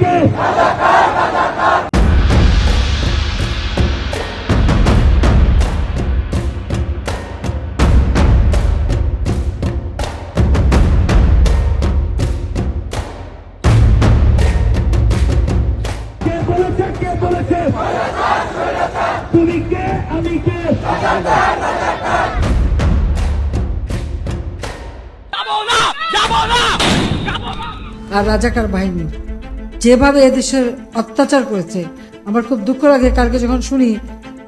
কে কে বলেছে কে বলেছে? তুমি কে? আমি কে? আর রাজাকার বাহিনী। যেভাবে এদেশের অত্যাচার করেছে, আমার খুব দুঃখ লাগে কালকে যখন শুনি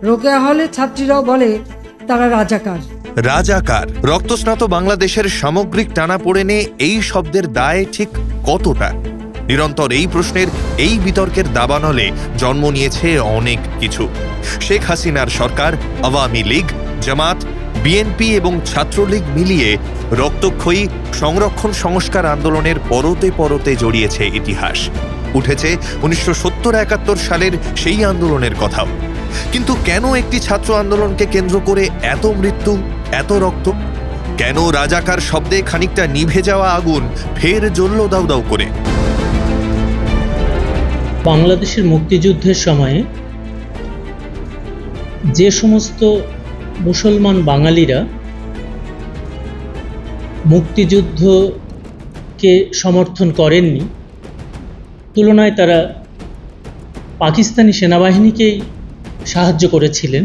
রোকেয়া হলে ছাত্রীরাও বলে, তারা রাজাকার। রাজাকার। রক্তস্নাত বাংলাদেশের সামগ্রিক টানাপোড়েনে এই শব্দের দায় ঠিক কতটা? নিরন্তর এই প্রশ্নের এই বিতর্কের দাবানলে জন্ম নিয়েছে অনেক কিছু। শেখ হাসিনার সরকার, আওয়ামী লীগ, জামাত, বিএনপি এবং ছাত্রলীগ মিলিয়ে রক্তক্ষয়ী সংরক্ষণ সংস্কার আন্দোলনের পরতে পরতে জড়িয়েছে ইতিহাস। উঠেছে উনিশশো সত্তর একাত্তর সালের সেই আন্দোলনের কথাও। কিন্তু কেন একটি ছাত্র আন্দোলনকে কেন্দ্র করে এত মৃত্যু, এত রক্ত? কেন রাজাকার শব্দে খানিকটা নিভে যাওয়া আগুন ফের জ্বলল দাউ দাউ করে? বাংলাদেশের মুক্তিযুদ্ধের সময়ে যে সমস্ত মুসলমান বাঙালিরা মুক্তিযুদ্ধকে সমর্থন করেননি তুলনায় তারা পাকিস্তানি সেনাবাহিনীকেই সাহায্য করেছিলেন।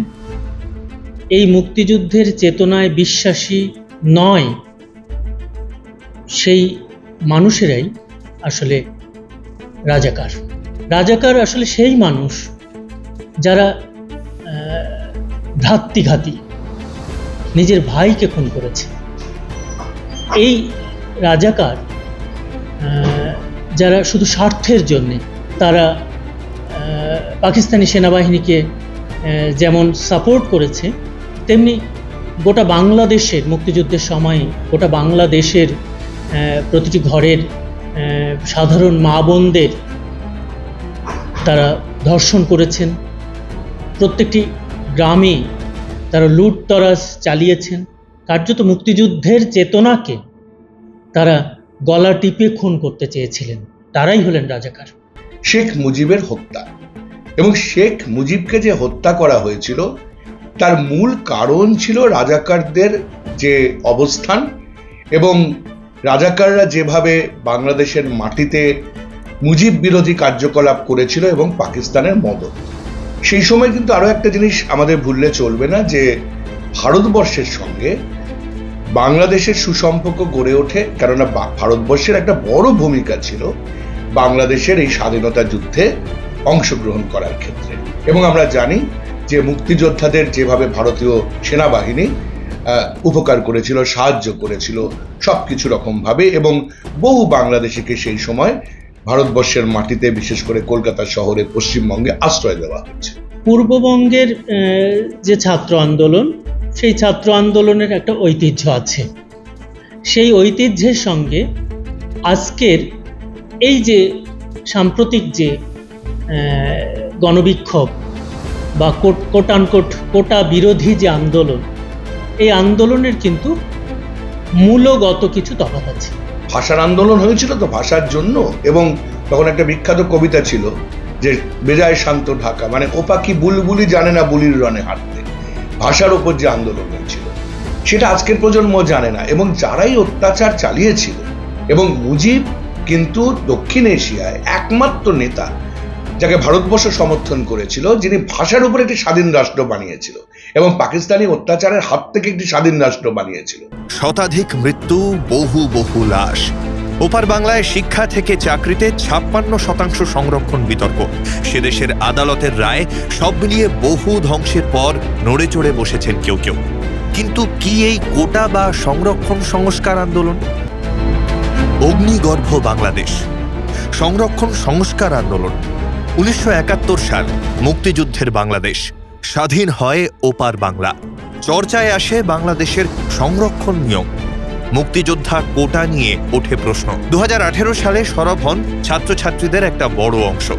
এই মুক্তিযুদ্ধের চেতনায় বিশ্বাসী নয় সেই মানুষেরাই আসলে রাজাকার। রাজাকার আসলে সেই মানুষ যারা ভ্রাতৃঘাতী নিজের ভাইকে খুন করেছে। এই রাজাকার যারা শুধু স্বার্থের জন্যে, তারা পাকিস্তানি সেনাবাহিনীকে যেমন সাপোর্ট করেছে, তেমনি গোটা বাংলাদেশের মুক্তিযুদ্ধের সময় গোটা বাংলাদেশের প্রতিটি ঘরের সাধারণ মা বোনদের তারা ধর্ষণ করেছেন। প্রত্যেকটি গ্রামে তারা লুটতরাজ চালিয়েছেন। কার্যত মুক্তিযুদ্ধের চেতনাকে তারা গলা টিপে খুন করতে চেয়েছিলেন। তারাই হলেন রাজাকার। শেখ মুজিবের হত্যা। এবং শেখ মুজিবকে যে হত্যা করা হয়েছিল, তার মূল কারণ ছিল রাজাকারদের যে অবস্থান এবং রাজাকাররা যেভাবে বাংলাদেশের মাটিতে মুজিব বিরোধী কার্যকলাপ করেছিল এবং পাকিস্তানের মদত। সেই সময় কিন্তু আরও একটা জিনিস আমাদের ভুললে চলবে না যে, ভারতবর্ষের সঙ্গে বাংলাদেশের সুসম্পর্ক গড়ে ওঠে, কেননা ভারতবর্ষের একটা বড় ভূমিকা ছিল বাংলাদেশের এই স্বাধীনতা যুদ্ধে অংশগ্রহণ করার ক্ষেত্রে। এবং আমরা জানি যে মুক্তিযোদ্ধাদের যেভাবে ভারতীয় সেনাবাহিনী উপকার করেছিল, সাহায্য করেছিল সব কিছু রকমভাবে এবং বহু বাংলাদেশিকে সেই সময় ভারতবর্ষের মাটিতে, বিশেষ করে কলকাতা শহরে, পশ্চিমবঙ্গে আশ্রয় দেওয়া হয়েছে। পূর্ববঙ্গের যে ছাত্র আন্দোলন সেই ছাত্র আন্দোলনের একটা ঐতিহ্য আছে। সেই ঐতিহ্যের সঙ্গে আজকের এই যে সাম্প্রতিক যে গণবিক্ষোভ বা কোট, কোটানকোট, কোটা বিরোধী যে আন্দোলন, এই আন্দোলনের কিন্তু মূলগত কিছু তফাৎ আছে। ভাষার আন্দোলন হয়েছিল তো ভাষার জন্য এবং তখন একটা বিখ্যাত কবিতা ছিল যে, বেজায় শান্ত ঢাকা। মানে ওপাকি বুলবুলি জানে না বুলির রনে হাঁটতে। ভাষার ওপর যে আন্দোলন হয়েছিল, সেটা আজকের প্রজন্ম জানে না এবং যারাই অত্যাচার চালিয়েছিল এবং মুজিব কিন্তু দক্ষিণ এশিয়ায় একমাত্র নেতা যাকে ভারতবর্ষ সমর্থন করেছিল, যিনি ভাষার উপর একটি স্বাধীন রাষ্ট্র বানিয়েছিল এবং পাকিস্তানি অত্যাচারের হাত থেকে একটি স্বাধীন রাষ্ট্র বানিয়েছিল। শতাধিক মৃত্যু, বহু বহু লাশ। ওপার বাংলায় শিক্ষা থেকে চাকরিতে ছাপ্পান্ন শতাংশ সংরক্ষণ বিতর্ক। সে দেশের আদালতের রায় সব মিলিয়ে বহু ধ্বংসের পর নড়ে চড়ে বসেছেন কেউ কেউ। কিন্তু কি এই কোটা বা সংরক্ষণ সংস্কার আন্দোলন? অগ্নিগর্ভ বাংলাদেশ। সংরক্ষণ সংস্কার আন্দোলন। উনিশশো একাত্তর সাল, মুক্তিযুদ্ধের বাংলাদেশ। স্বাধীন হয় ওপার বাংলা। চর্চায় আসে বাংলাদেশের সংরক্ষণ নিয়ম। মুক্তিযোদ্ধা কোটা নিয়ে ওঠে প্রশ্ন। দু হাজার আঠেরো সালে সরব হন ছাত্রছাত্রীদের একটা বড় অংশ।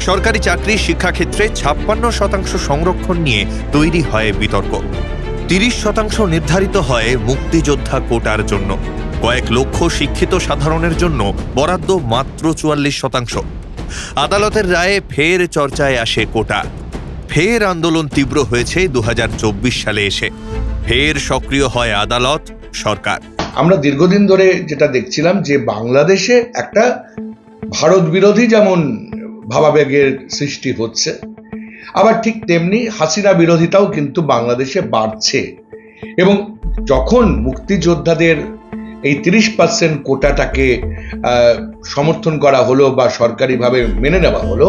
সরকারি চাকরি শিক্ষাক্ষেত্রে ছাপ্পান্ন শতাংশ সংরক্ষণ নিয়ে তৈরি হয় বিতর্ক। তিরিশ শতাংশ নির্ধারিত হয় মুক্তিযোদ্ধা কোটার জন্য। কয়েক লক্ষ শিক্ষিত সাধারণের জন্য বরাদ্দ মাত্র চুয়াল্লিশ শতাংশ। আদালতের রায়ে ফের চর্চায় আসে কোটা। ফের আন্দোলন তীব্র হয়েছে দু হাজার চব্বিশ সালে এসে। ফের সক্রিয় হয় আদালত, সরকার। আমরা দীর্ঘদিন ধরে যেটা দেখছিলাম যে বাংলাদেশে একটা ভারত বিরোধী যেমন ভাবাবেগের সৃষ্টি হচ্ছে, আবার ঠিক তেমনি হাসিনা বিরোধিতাও কিন্তু বাংলাদেশে বাড়ছে। এবং যখন মুক্তিযোদ্ধাদের এই তিরিশ পার্সেন্ট কোটাটাকে সমর্থন করা হলো বা সরকারিভাবে মেনে নেওয়া হলো,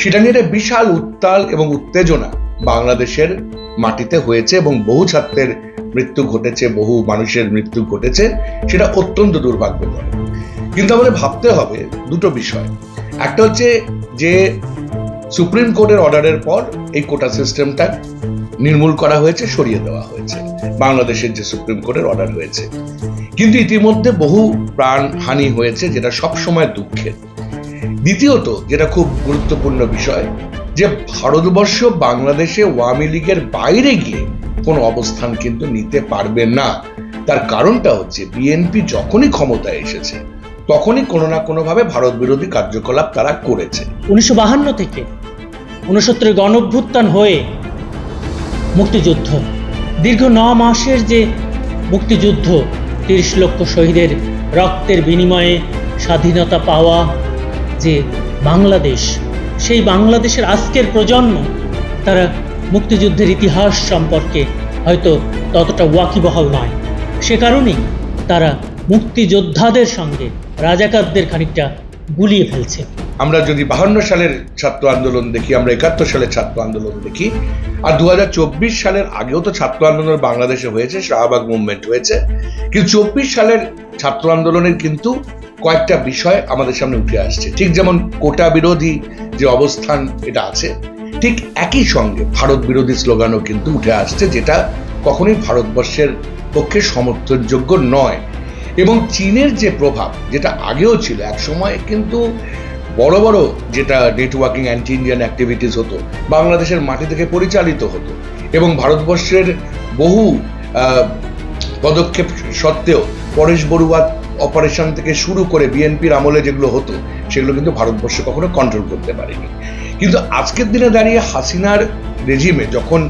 সেটা নিয়ে বিশাল উত্তাল এবং উত্তেজনা বাংলাদেশের মাটিতে হয়েছে এবং বহু ছাত্রের মৃত্যু ঘটেছে, বহু মানুষের মৃত্যু ঘটেছে, সেটা অত্যন্ত দুর্ভাগ্যজনক। কিন্তু আমাদের ভাবতে হবে দুটো বিষয়। একটা হচ্ছে যে সুপ্রিম কোর্টের অর্ডারের পর এই কোটা সিস্টেমটা নির্মূল করা হয়েছে, সরিয়ে দেওয়া হয়েছে, বাংলাদেশের যে সুপ্রিম কোর্টের অর্ডার হয়েছে। কিন্তু ইতিমধ্যে বহু প্রাণ হানি হয়েছে, যেটা সবসময় দুঃখের। দ্বিতীয়ত, যেটা খুব গুরুত্বপূর্ণ বিষয় যে ভারতবর্ষ বাংলাদেশে ওয়ামী লীগের বাইরে গিয়ে কোনো অবস্থান কিন্তু নিতে পারবে না। তার কারণটা হচ্ছে বিএনপি যখনই ক্ষমতায় এসেছে, তখনই কোনো না কোনোভাবে ভারত বিরোধী কার্যকলাপ তারা করেছে। উনিশশো বাহান্ন থেকে উনসত্তরের গণভ্যুত্থান হয়ে মুক্তিযুদ্ধ, দীর্ঘ ন মাসের যে মুক্তিযুদ্ধ, তিরিশ লক্ষ শহীদের রক্তের বিনিময়ে স্বাধীনতা পাওয়া যে বাংলাদেশ সেই বাংলাদেশের আজকের প্রজন্ম, তারা মুক্তিযুদ্ধের ইতিহাস সম্পর্কে হয়তো ততটা ওয়াকিবহাল নয়। সে কারণেই তারা মুক্তিযোদ্ধাদের সঙ্গে রাজাকারদের খানিকটা গুলিয়ে ফেলছে। আমরা যদি বাহান্ন সালের ছাত্র আন্দোলন দেখি, আমরা একাত্তর সালের ছাত্র আন্দোলন দেখি, আর দু হাজার চব্বিশ সালের আগেও তো ছাত্র আন্দোলন বাংলাদেশে হয়েছে, শাহবাগ মুভমেন্ট হয়েছে, কিন্তু চব্বিশ সালের ছাত্র আন্দোলনের কিন্তু কয়েকটা বিষয় আমাদের সামনে উঠে আসছে। ঠিক যেমন কোটা বিরোধী যে অবস্থান এটা আছে, ঠিক একই সঙ্গে ভারত বিরোধী স্লোগানও কিন্তু উঠে আসছে, যেটা কখনোই ভারতবর্ষের পক্ষে সমর্থনযোগ্য নয়। এবং চীনের যে প্রভাব, যেটা আগেও ছিল এক সময় কিন্তু বড় বড় যেটা নেটওয়ার্কিং অ্যান্টি ইন্ডিয়ান অ্যাক্টিভিটিস হতো, বাংলাদেশের মাটি থেকে পরিচালিত হতো, এবং ভারতবর্ষের বহু পদক্ষেপ সত্ত্বেও পরেশ বড়ুয়া অপারেশন থেকে শুরু করে বিএনপির আমলে যেগুলো হতো, সেগুলো কিন্তু ভারতবর্ষ কখনো কন্ট্রোল করতে পারেনি। কিন্তু আজকের দিনে দাঁড়িয়ে হাসিনার রেজিমে যখন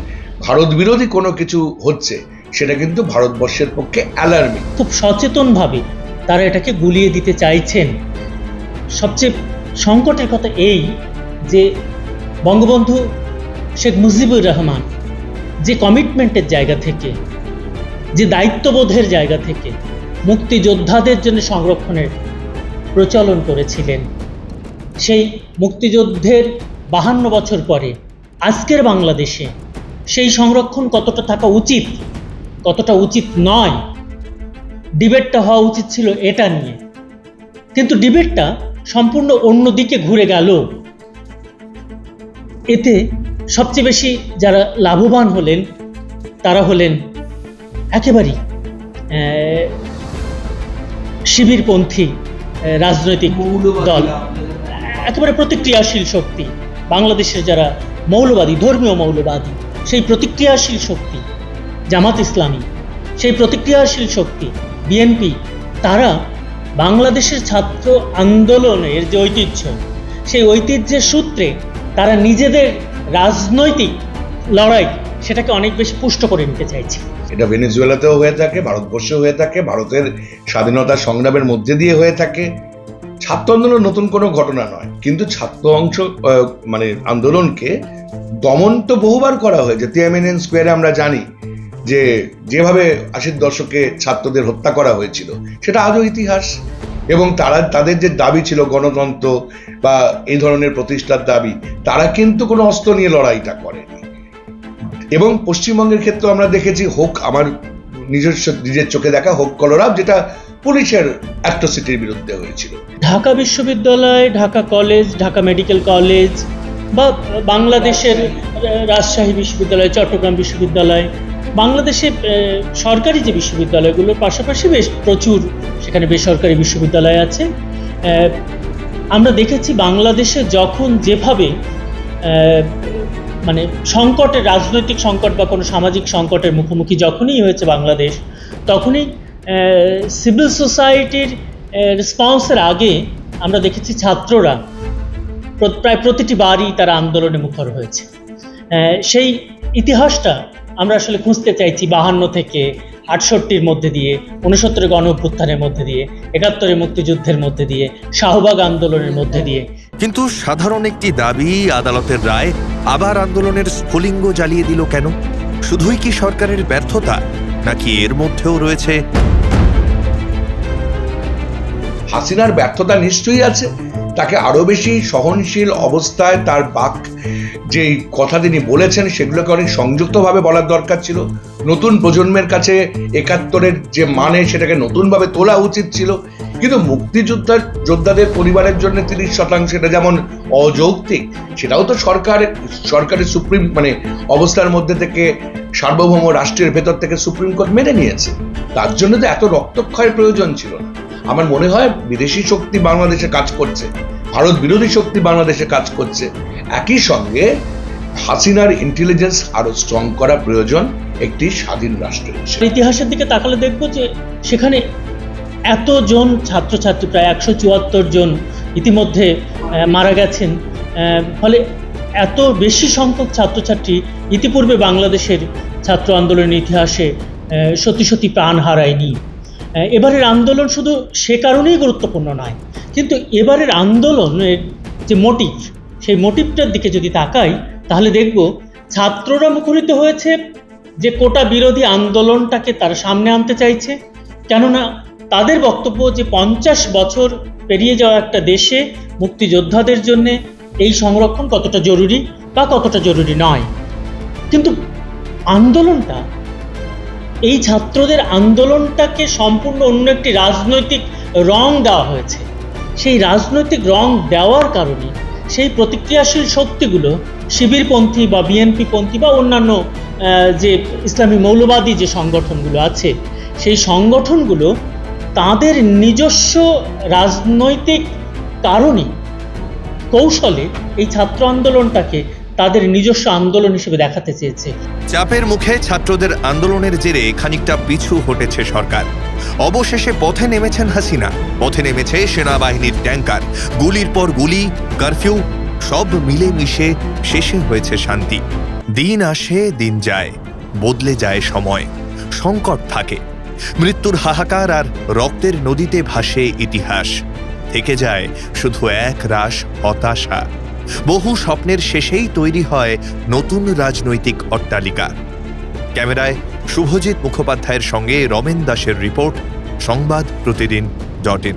ভারত বিরোধী কোনো কিছু হচ্ছে, সেটা কিন্তু ভারতবর্ষের পক্ষে অ্যালার্মিং খুব সচেতনভাবে তারা এটাকে গুলিয়ে দিতে চাইছেন। সবচেয়ে সংকটের কথা এই যে বঙ্গবন্ধু শেখ মুজিবুর রহমান যে কমিটমেন্টের জায়গা থেকে, যে দায়িত্ববোধের জায়গা থেকে মুক্তিযোদ্ধাদের জন্য সংরক্ষণের প্রচলন করেছিলেন। সেই মুক্তিযুদ্ধের বাহান্ন বছর পরে আজকের বাংলাদেশে সেই সংরক্ষণ কতটা থাকা উচিত, কতটা উচিত নয়, ডিবেটটা হওয়া উচিত ছিল এটা নিয়ে। কিন্তু ডিবেটটা সম্পূর্ণ অন্য দিকে ঘুরে গেল। এতে সবচেয়ে বেশি যারা লাভবান হলেন, তারা হলেন একেবারেই শিবিরপন্থী রাজনৈতিক দল। একেবারে প্রতিক্রিয়াশীল শক্তি বাংলাদেশের যারা মৌলবাদী ধর্মীয় মৌলবাদী সেই প্রতিক্রিয়াশীল শক্তি জামাত ইসলামী সেই প্রতিক্রিয়াশীল শক্তি বিএনপি তারা বাংলাদেশের ছাত্র আন্দোলনের যে ঐতিহ্য সেই ঐতিহ্যের সূত্রে তারা নিজেদের রাজনৈতিক লড়াই সেটাকে অনেক বেশি পুষ্ট করে নিতে চাইছে। এটা ভেনেজুয়েলাতেও হয়ে থাকে, ভারতবর্ষেও হয়ে থাকে, ভারতের স্বাধীনতা সংগ্রামের মধ্যে দিয়ে হয়ে থাকে। ছাত্র আন্দোলন নতুন কোনো ঘটনা নয়, কিন্তু ছাত্র অংশ মানে আন্দোলনকে দমন তো বহুবার করা হয়েছে তিয়ামেনেন স্কোয়ারে আমরা জানি যে যেভাবে আশির দশকে ছাত্রদের হত্যা করা হয়েছিল, সেটা আজও ইতিহাস। এবং তারা, তাদের যে দাবি ছিল গণতন্ত্র বা এই ধরনের প্রতিষ্ঠার দাবি, তারা কিন্তু কোনো অস্ত্র নিয়ে লড়াইটা করেনি। এবং পশ্চিমবঙ্গের ক্ষেত্রে আমরা দেখেছি হোক আমার নিজস্ব নিজের চোখে দেখা হোক কলরাব যেটা পুলিশের অ্যাট্রোসিটির বিরুদ্ধে হয়েছিল। ঢাকা বিশ্ববিদ্যালয় Dhaka college Dhaka medical college বা বাংলাদেশের রাজশাহী। বিশ্ববিদ্যালয় চট্টগ্রাম বিশ্ববিদ্যালয় বাংলাদেশে সরকারি যে বিশ্ববিদ্যালয়গুলোর পাশাপাশি বেশ প্রচুর সেখানে বেসরকারি বিশ্ববিদ্যালয় আছে। আমরা দেখেছি বাংলাদেশে যখন যেভাবে মানে সংকটের রাজনৈতিক সংকট বা কোনো সামাজিক সংকটের মুখোমুখি যখনই হয়েছে বাংলাদেশ, তখনই সিভিল সোসাইটির রেসপন্সের আগে আমরা দেখেছি ছাত্ররা প্রায় প্রতিটি বারই তারা আন্দোলনে মুখর হয়েছে। সেই ইতিহাসটা আমরা আসলে খুঁজতে চাইছি বাহান্ন থেকে আটষট্টির মধ্যে দিয়ে উনসত্তরের গণ অভ্যুত্থানের মধ্যে দিয়ে, একাত্তরের মুক্তিযুদ্ধের মধ্যে দিয়ে, শাহবাগ আন্দোলনের মধ্যে দিয়ে। কিন্তু সাধারণ একটি দাবি আদালতের রায় আবার আন্দোলনের স্ফুলিঙ্গ জ্বালিয়ে দিল কেন? শুধুই কি সরকারের ব্যর্থতা, নাকি এর মধ্যেও রয়েছে হাসিনার ব্যর্থতা নিশ্চয়ই আছে। তাকে আরও বেশি সহনশীল অবস্থায় তার বাক যে কথা তিনি বলেছেন, সেগুলোকে অনেক সংযুক্তভাবে বলার দরকার ছিল। নতুন প্রজন্মের কাছে একাত্তরের যে মানে সেটাকে নতুনভাবে তোলা উচিত ছিল। কিন্তু মুক্তিযোদ্ধার যোদ্ধাদের পরিবারের জন্য তিরিশ শতাংশ এটা যেমন অযৌক্তিক, সেটাও তো সরকার, সরকারের সুপ্রিম মানে অবস্থার মধ্যে থেকে সার্বভৌম রাষ্ট্রের ভেতর থেকে সুপ্রিম কোর্ট মেনে নিয়েছে। তার জন্য তো এত রক্তক্ষয়ের প্রয়োজন ছিল না। আমার মনে হয় বিদেশি শক্তি বাংলাদেশে কাজ করছে, ভারত বিরোধী শক্তি বাংলাদেশে কাজ করছে। একই সঙ্গে হাসিনার ইন্টেলিজেন্স আরও স্ট্রং করা প্রয়োজন একটি স্বাধীন রাষ্ট্র ইতিহাসের দিকে তাকালে দেখব যে সেখানে এতজন ছাত্রছাত্রী, প্রায় একশো চুয়াত্তর জন ইতিমধ্যে মারা গেছেন। ফলে এত বেশি সংখ্যক ছাত্রছাত্রী ইতিপূর্বে বাংলাদেশের ছাত্র আন্দোলনের ইতিহাসে সত্যি সত্যি প্রাণ হারায়নি। এবারের আন্দোলন শুধু সে কারণেই গুরুত্বপূর্ণ নয়, কিন্তু এবারের আন্দোলনের যে মোটিভ সেই মোটিভটার দিকে যদি তাকাই, তাহলে দেখব ছাত্ররা মুখরিত হয়েছে যে কোটা বিরোধী আন্দোলনটাকে তারা সামনে আনতে চাইছে। কেননা তাদের বক্তব্য যে পঞ্চাশ বছর পেরিয়ে যাওয়া একটা দেশে মুক্তিযোদ্ধাদের জন্য এই সংরক্ষণ কতটা জরুরি বা কতটা জরুরি নয়। কিন্তু আন্দোলনটা, এই ছাত্রদের আন্দোলনটাকে সম্পূর্ণ অন্য একটি রাজনৈতিক রং দেওয়া হয়েছে। সেই রাজনৈতিক রং দেওয়ার কারণে সেই প্রতিক্রিয়াশীল শক্তিগুলো শিবিরপন্থী বা বিএনপি পন্থী বা অন্যান্য যে ইসলামী মৌলবাদী যে সংগঠনগুলো আছে, সেই সংগঠনগুলো তাদের নিজস্ব রাজনৈতিক কারণে কৌশলে এই ছাত্র আন্দোলনটাকে তাদের নিজস্ব আন্দোলন হিসেবে দেখাতে চেয়েছে। চাপের মুখে ছাত্রদের আন্দোলনের জেরে খানিকটা পিছু হটেছে সরকার। অবশেষে পথে নেমেছেন হাসিনা। পথে নেমেছে সেনাবাহিনীর ট্যাঙ্কার। গুলির পর গুলি, কারফিউ, সব মিলে মিশে শেষে হয়েছে শান্তি। দিন আসে, দিন যায়, বদলে যায় সময়। সংকট থাকে। মৃত্যুর হাহাকার আর রক্তের নদীতে ভাসে ইতিহাস। থেকে যায় শুধু এক রাস হতাশা। বহু স্বপ্নের শেষেই তৈরি হয় নতুন রাজনৈতিক অট্টালিকা। ক্যামেরায় শুভজিৎ মুখোপাধ্যায়ের সঙ্গে রমেন দাসের রিপোর্ট, সংবাদ প্রতিদিন ডট ইন।